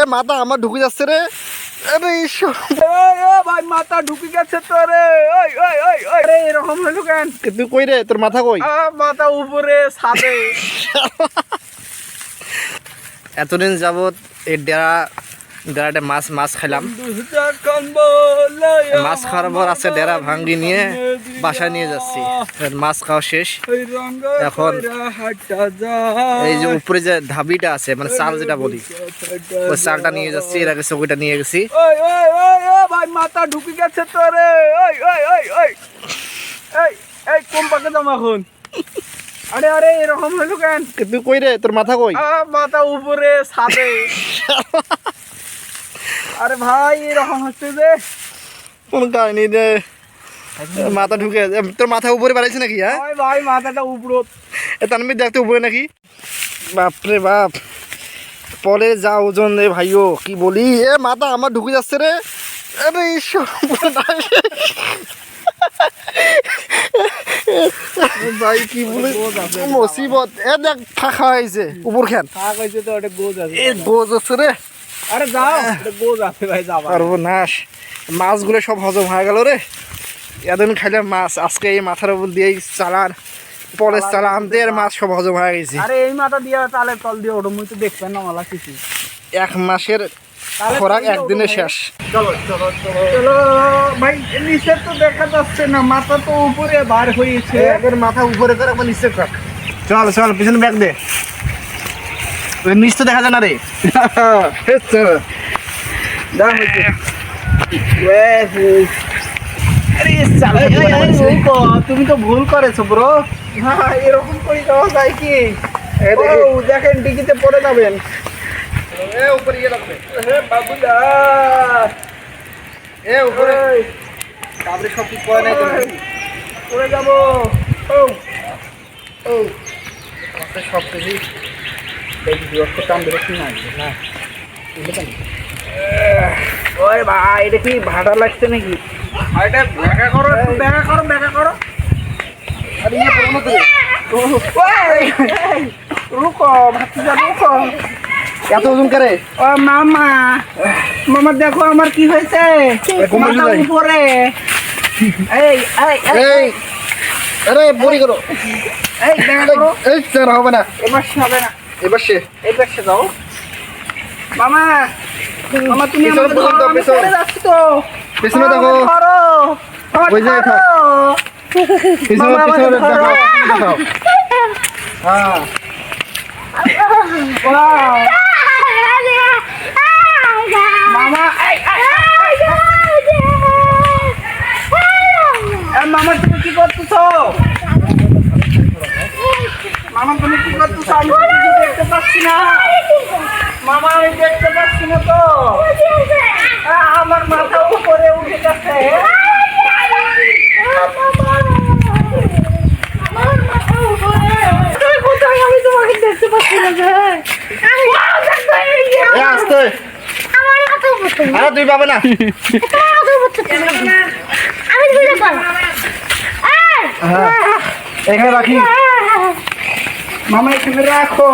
এ মাথা আমার ঢুকে যাচ্ছে রে। আরে ভাই মাথা ঢুকে গেছে তো রে। ওই ওই ওই ওই। রে এরকম হলো কেন? তুই কই রে? তোর মাথা কই? আ, মাথা উপরে ছাদে। এতদিন যাবত এই ডেরা ডেরাটে মাছ মাছ খাইলাম। মাছ খাওয়ার পর আছে ডেরা ভাঙ্গি নিয়ে বাসায় নিয়ে যাচ্ছি। মাছ খাওয়া শেষ। এখন এই যে উপরে যে ধাবিটা আছে মানে চাল যেটা বলি ওই চালটা নিয়ে যাচ্ছি এর আগে চৌকিটা নিয়ে গেছি। মাথা ঢুকে গেছে তো রে ওই ওই ওই ওই। এই পাকে জমা এখন? আরে আরে এরকম হলো কেন? তুই কই রে? তোর মাথা কই? মাথা উপরে ছাদে। আরে ভাই এরকম হচ্ছে যে। কোন কাহিনী রে মাথা ঢুকে তোর মাথা উপরে বাড়াইছে নাকি হ্যাঁ? ভাই মাথাটা উপরত এ তানবি দেখতে উপরে নাকি। বাপরে বাপ। পরে যা ওজন রে ভাইও কি বলি? এ মাথা আমার ঢুকে যাচ্ছে রে। আরে ঈশ্বর ভাই কি বলে? মুসিবত। এ দেখ ফাঁকা হয়েছে। উপর খেন থাক হয়েছে তো ওটা গোজ আছে। এ গোজ আছে রে। আরে যাও। ভাই যাবা। সর্বনাশ। মাছগুলো সব হজম হয়ে গেল রে। এদিন খাইলাম মাছ আজকে এই মাথার উপর দিয়েই চালান। পরের চালা আনতে আর মাছ সব হজম হয়ে গেছে। আরে এই মাথা দিয়ে তালে তল দিয়ে ওটা মুই তো দেখবেন না মালা কিছু। এক মাসের খোরাক একদিনে শেষ। চলো চলো চলো। ভাই নিচে তো দেখা যাচ্ছে না মাথা তো উপরে বার হয়েছে। একের মাথা উপরে করে নিচে রাখ। চল চল পিছনে ব্যাগ দে। ওই নিচ তো দেখা যায় না রে। যা হয়েছে তুমি তো ভুল করেছ ব্রো। হ্যাঁ এরকম করে যাওয়া যায় কি? দেখেন ডিকিতে পড়ে যাবেন। উপরে গিয়ে রাখবে বাবুদা। এ উপরে। তারপরে সব কিছু নাই পড়ে যাব। ও ও। সব কিছু ওই ভাই এটা কি ভাড়া লাগছে নাকি এটা দেখা করো একটু দেখা করো দেখা করো আরে ইয়ে পড়ো না তো ওই, এই, রুকো ভাতিজা রুকো এত ওজন করে ও মামা মামা দেখো আমার কি হয়েছে কোমর মাথা জুড়াই। উপরে এই এই এই এই আরে বড়ি করো এই দেখা করো এই স্যার হবে না এবার সে হবে না এবার সে এবার সে যাও। মামা মামা তুমি আমাকে ধরো আমি। পড়ে যাচ্ছি তো। পিছনে দেখো। ধরো ওই জায়গায় থাক। পিছনে পিছনে দেখাও। হ্যাঁ। মামা তুমি কি করতেছো? মামা তুমি কি করতেছো? পাচ্ছি না। মামা আমি দেখতে পাচ্ছি না তো। আমার মাথা উপরে উঠে গেছে আমি তোমাকে দেখতে পাচ্ছি না যে। আসতে। আরে তুই পাবে না। হ্যাঁ। এখানে রাখি। Mamá, que me rajo.